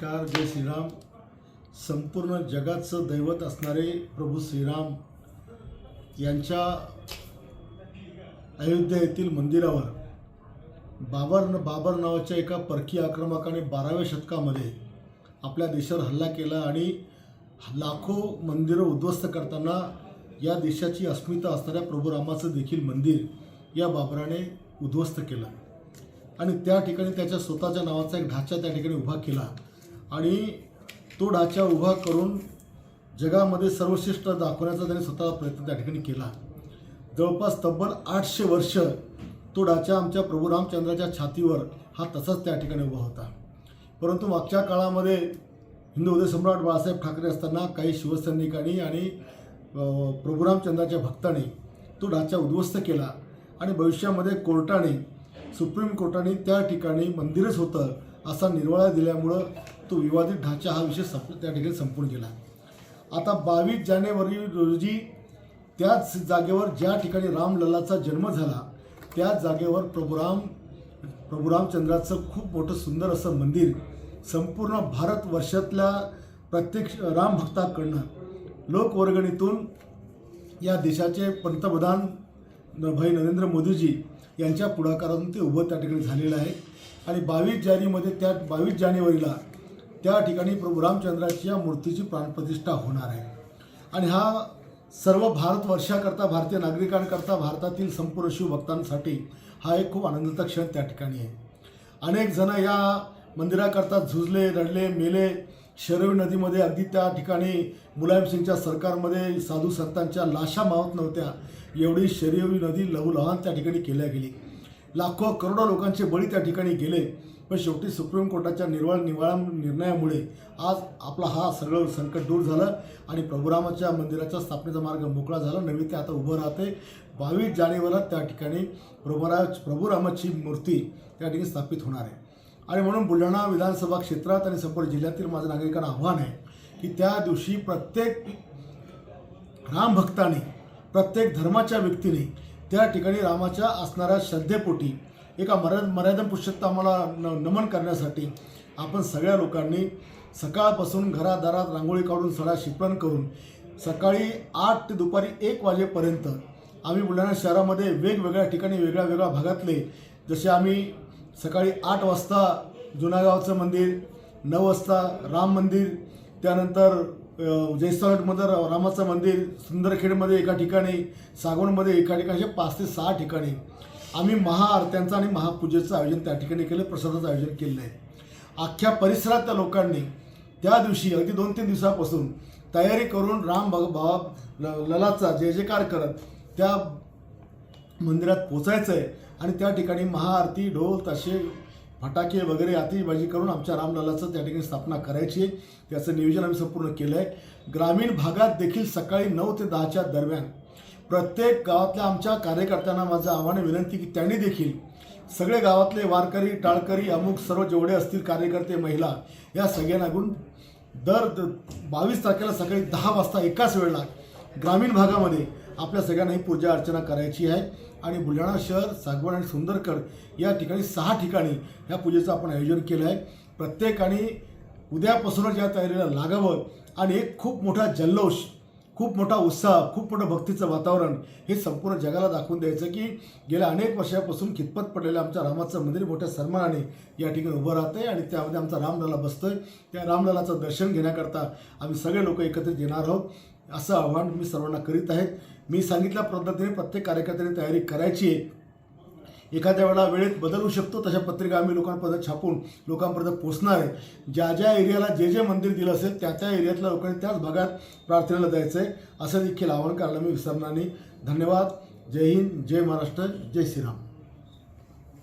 Car जय श्रीराम. संपूर्ण जगाचं दैवत असणारे प्रभू श्रीराम यांच्या अयोध्या येथील मंदिरावर बाबर बाबर नावाच्या एका परकीय आक्रमकाने बाराव्या शतकामध्ये आपल्या देशावर हल्ला केला आणि लाखो मंदिरं उद्ध्वस्त करताना या देशाची अस्मिता असणाऱ्या प्रभू रामाचं देखील मंदिर या बाबराने उद्ध्वस्त केलं. आणि त्या ठिकाणी त्याच्या स्वतःच्या नावाचा एक ढाचा त्या ठिकाणी उभा केला. आणि तो डाचा उभा करून जगामध्ये सर्वश्रेष्ठ दाखवण्याचा त्याने स्वतः प्रयत्न त्या ठिकाणी केला. जवळपास तब्बल आठशे वर्ष तो डाचा आमच्या प्रभू रामचंद्राच्या छातीवर हा तसाच त्या ठिकाणी उभा होता. परंतु मागच्या काळामध्ये हिंदू उदय सम्राट बाळासाहेब ठाकरे असताना काही शिवसैनिकांनी आणि प्रभू रामचंद्राच्या भक्तांनी तो डाचा उद्ध्वस्त केला आणि भविष्यामध्ये कोर्टाने सुप्रीम कोर्टाने त्या ठिकाणी मंदिरच होतं असा निर्वाळा दिल्यामुळं तो विवादित ढाचा हा विषय संप त्या ठिकाणी संपून गेला. आता बावीस जानेवारी रोजी त्याच जागेवर ज्या ठिकाणी रामललाचा जन्म झाला त्याच जागेवर प्रभुराम प्रभुरामचंद्राचं खूप मोठं सुंदर असं मंदिर संपूर्ण भारतवर्षातल्या प्रत्येक रामभक्ताकडनं लोकवर्गणीतून या देशाचे पंतप्रधान भाई नरेंद्र मोदीजी यांच्या पुढाकारातून ते उभं त्या ठिकाणी झालेलं आहे. आणि बावीस जानेमध्ये त्या बावीस जानेवारीला त्या ठिकाणी प्रभू रामचंद्राची या मूर्तीची प्राणप्रतिष्ठा होणार आहे. आणि हा सर्व भारतवर्षाकरता भारतीय नागरिकांकरता भारतातील संपूर्ण शिवभक्तांसाठी हा एक खूप आनंदाचा क्षण त्या ठिकाणी आहे. अनेक जण या मंदिराकरता झुजले रडले मेले. शरवी नदीमध्ये अगदी त्या ठिकाणी मुलायमसिंगच्या सरकारमध्ये साधू संतांच्या लाशा मावत नव्हत्या. एवढी शरयवी नदी लहूलहान त्या ठिकाणी केल्या गेली. लाखो करोडो लोकांचे बळी त्या ठिकाणी गेले. पण शेवटी सुप्रीम कोर्टाच्या निर्वाळ निवाळा निर्णयामुळे आज आपला हा सगळं संकट दूर झालं आणि प्रभुरामाच्या मंदिराच्या स्थापनेचा मार्ग मोकळा झाला. नवी ते आता उभं राहते. बावीस जानेवारीला त्या ठिकाणी प्रभुरा प्रभुरामाची मूर्ती त्या ठिकाणी स्थापित होणार आहे. आणि म्हणून बुलढाणा विधानसभा क्षेत्रात आणि संपूर्ण जिल्ह्यातील माझं नागरिकांना आव्हान आहे की त्या दिवशी प्रत्येक रामभक्ताने प्रत्येक धर्माच्या व्यक्तीने त्या ठिकाणी रामाच्या असणाऱ्या श्रद्धेपोटी एका मर्याद मर्यादा पुरुषोत्तमाला न नमन करण्यासाठी आपण सगळ्या लोकांनी सकाळपासून घरादारात रांगोळी काढून सडा शिपण करून सकाळी आठ ते दुपारी एक वाजेपर्यंत आम्ही बुलढाणा शहरामध्ये वेगवेगळ्या ठिकाणी वेगळ्या वेगळ्या भागातले जसे आम्ही सकाळी आठ वाजता जुनागावचं मंदिर नऊ वाजता राम मंदिर त्यानंतर जयस्थानमध्ये रामाचं मंदिर सुंदरखेडमध्ये एका ठिकाणी सागवणमध्ये एका ठिकाणी असे पाच ते सहा ठिकाणी आम्ही महाआरत्यांचं आणि महापूजेचं आयोजन त्या ठिकाणी केलं प्रसादाचं आयोजन केलेलं आहे. अख्ख्या परिसरात त्या लोकांनी त्या दिवशी अगदी दोन तीन दिवसापासून तयारी करून राम भग भावा ल- ललाचा जय जयकार करत त्या मंदिरात पोचायचं आहे आणि त्या ठिकाणी महाआरती ढोल ताशे फटाके वगैरे आतिषबाजी करून आमच्या रामलालाचं त्या ठिकाणी स्थापना करायची आहे. त्याचं नियोजन आम्ही संपूर्ण केलं आहे ग्रामीण भागात देखील सकाळी नऊ ते दहाच्या दरम्यान प्रत्येक गावातल्या आमच्या कार्यकर्त्यांना माझं आव्हान विनंती की त्यांनी देखील सगळे गावातले वारकरी टाळकरी अमुक सर्व जेवढे असतील कार्यकर्ते महिला या सगळ्यांना गुण दर बावीस तारखेला सकाळी दहा वाजता एकाच वेळेला ग्रामीण भागामध्ये आपल्या सगळ्यांना ही पूजा अर्चना करायची आहे. आणि बुलढाणा शहर सागवण आणि सुंदरगड या ठिकाणी सहा ठिकाणी ह्या पूजेचं आपण आयोजन केलं आहे. प्रत्येकाने उद्यापासूनच या तयारीला लागावं. आणि एक खूप मोठा जल्लोष खूप मोठा उत्साह खूप मोठं भक्तीचं वातावरण हे संपूर्ण जगाला दाखवून द्यायचं की गेल्या अनेक वर्षापासून खितपत पडलेलं आमच्या रामाचं मंदिर मोठ्या सन्मानाने या ठिकाणी उभं राहतं आहे आणि त्यामध्ये आमचा रामलला बसतोय. त्या रामलालाचं दर्शन घेण्याकरता आम्ही सगळे लोक एकत्रित येणार आहोत. असं आव्हान मी सर्वांना करीत आहे मी सांगितल्या पद्धतीने प्रत्येक कार्यकर्त्याने तयारी करायची आहे. एखाद्या वेळा वेळेत बदलू शकतो तशा पत्रिका आम्ही लोकांपर्यंत छापून लोकांपर्यंत पोहोचणार आहे. ज्या ज्या एरियाला जे जे मंदिर दिलं असेल त्या त्या एरियातल्या लोकांनी त्याच भागात प्रार्थनेला जायचं आहे असं देखील आवाहन करायला मी विसरणार नाही. धन्यवाद. जय हिंद. जय महाराष्ट्र. जय श्रीराम.